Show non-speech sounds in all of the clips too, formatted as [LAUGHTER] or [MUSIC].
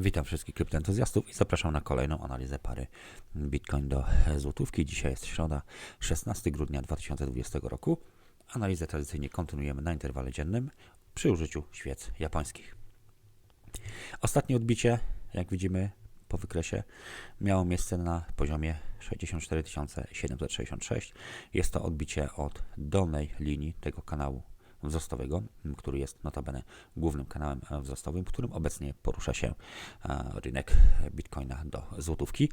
Witam wszystkich kryptoentuzjastów i zapraszam na kolejną analizę pary Bitcoin do złotówki. Dzisiaj jest środa, 16 grudnia 2020 roku. Analizę tradycyjnie kontynuujemy na interwale dziennym przy użyciu świec japońskich. Ostatnie odbicie, jak widzimy po wykresie, miało miejsce na poziomie 64 766. Jest to odbicie od dolnej linii tego kanału wzrostowego, który jest notabene głównym kanałem wzrostowym, którym obecnie porusza się e, rynek bitcoina do złotówki.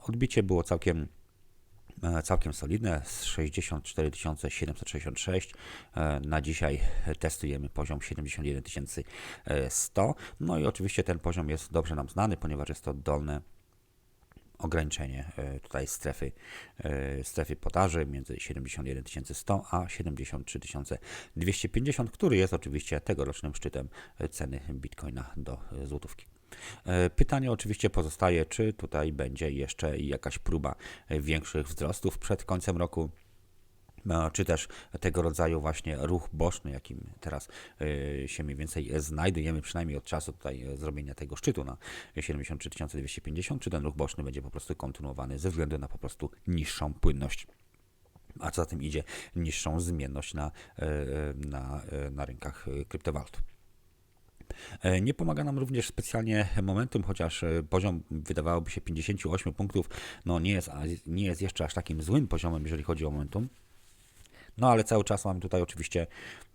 Odbicie było całkiem e, całkiem solidne, z 64 766. E, Na dzisiaj testujemy poziom 71 100. No i oczywiście ten poziom jest dobrze nam znany, ponieważ jest to dolne ograniczenie e, tutaj strefy, e, strefy podaży między 71 100 a 73 250, który jest oczywiście tegorocznym szczytem e, ceny bitcoina do złotówki. Pytanie oczywiście pozostaje, czy tutaj będzie jeszcze jakaś próba większych wzrostów przed końcem roku. No, czy też tego rodzaju właśnie ruch boczny, jakim teraz y, się mniej więcej znajdujemy, przynajmniej od czasu tutaj e, zrobienia tego szczytu na 73 250, czy ten ruch boczny będzie po prostu kontynuowany ze względu na po prostu niższą płynność. A co za tym idzie, niższą zmienność na, e, na, na rynkach kryptowalut. E, Nie pomaga nam również specjalnie momentum, chociaż e, poziom wydawałoby się 58 punktów, no nie jest, nie jest jeszcze aż takim złym poziomem, jeżeli chodzi o momentum. No ale cały czas mam tutaj oczywiście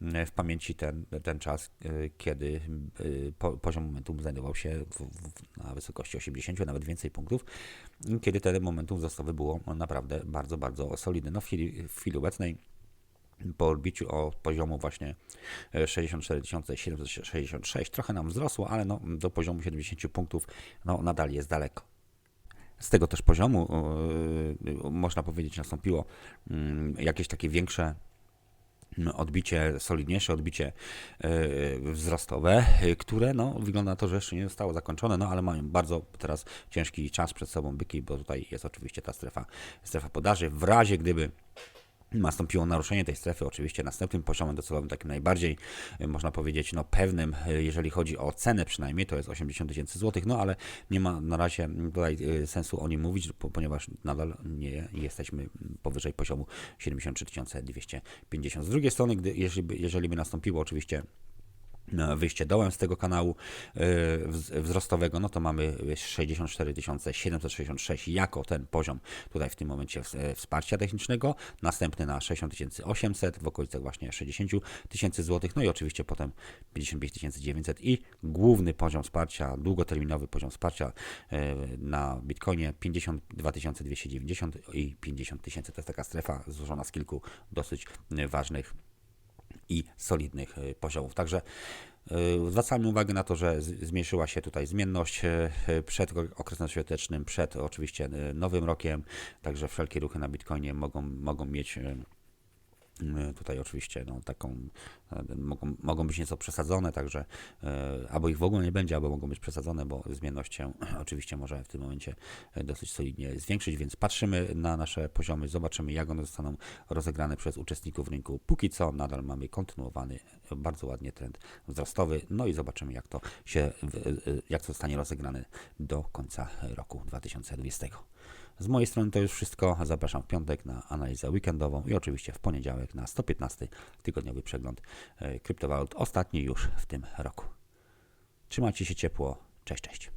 mm, w pamięci ten, ten czas, y, kiedy y, po, poziom momentum znajdował się w, w, na wysokości 80, nawet więcej punktów, kiedy ten momentum wzrostowy było naprawdę bardzo, bardzo solidne. No w chwili, w chwili obecnej po odbiciu od poziomu właśnie e, 64 766 trochę nam wzrosło, ale no, do poziomu 70 punktów no, nadal jest daleko. Z tego też poziomu, można powiedzieć, nastąpiło mm, jakieś takie większe mm, odbicie, solidniejsze odbicie yy, wzrostowe, yy, które no, wygląda na to, że jeszcze nie zostało zakończone, no ale mają bardzo teraz ciężki czas przed sobą byki, bo tutaj jest oczywiście ta strefa, strefa podaży. W razie gdyby nastąpiło naruszenie tej strefy, oczywiście następnym poziomem docelowym, takim najbardziej, y, można powiedzieć, no pewnym, y, jeżeli chodzi o cenę przynajmniej, to jest 80 tysięcy złotych, no ale nie ma na razie tutaj y, sensu o nim mówić, po- ponieważ nadal nie jesteśmy powyżej poziomu 73 250. Z drugiej strony, gdy, jeżeli, jeżeli by nastąpiło oczywiście wyjście dołem z tego kanału e, wz- wzrostowego, no to mamy 64 766 jako ten poziom tutaj w tym momencie e, wsparcia technicznego, następny na 60 800 w okolicach właśnie 60 tysięcy złotych, no i oczywiście potem 55 900 i główny poziom wsparcia, długoterminowy poziom wsparcia e, na Bitcoinie 52 290 i 50 tysięcy. To jest taka strefa złożona z kilku dosyć e, ważnych i solidnych y, poziomów. Także y, zwracamy uwagę na to, że zmniejszyła się tutaj zmienność y, przed okresem świątecznym, przed oczywiście nowym rokiem, także wszelkie ruchy na Bitcoinie mogą, mogą mieć tutaj oczywiście no, taką, y, mogą, mogą być nieco przesadzone, także y, albo ich w ogóle nie będzie, albo mogą być przesadzone, bo zmienność się [CLEARS THROAT] oczywiście może w tym momencie dosyć solidnie zwiększyć, więc patrzymy na nasze poziomy, zobaczymy jak one zostaną rozegrane przez uczestników rynku. Póki co nadal mamy kontynuowany bardzo ładnie trend wzrostowy, no i zobaczymy jak to się, jak to zostanie rozegrane do końca roku 2020. Z mojej strony to już wszystko. Zapraszam w piątek na analizę weekendową i oczywiście w poniedziałek na 115 tygodniowy przegląd e, kryptowalut, ostatni już w tym roku. Trzymajcie się ciepło. Cześć, cześć.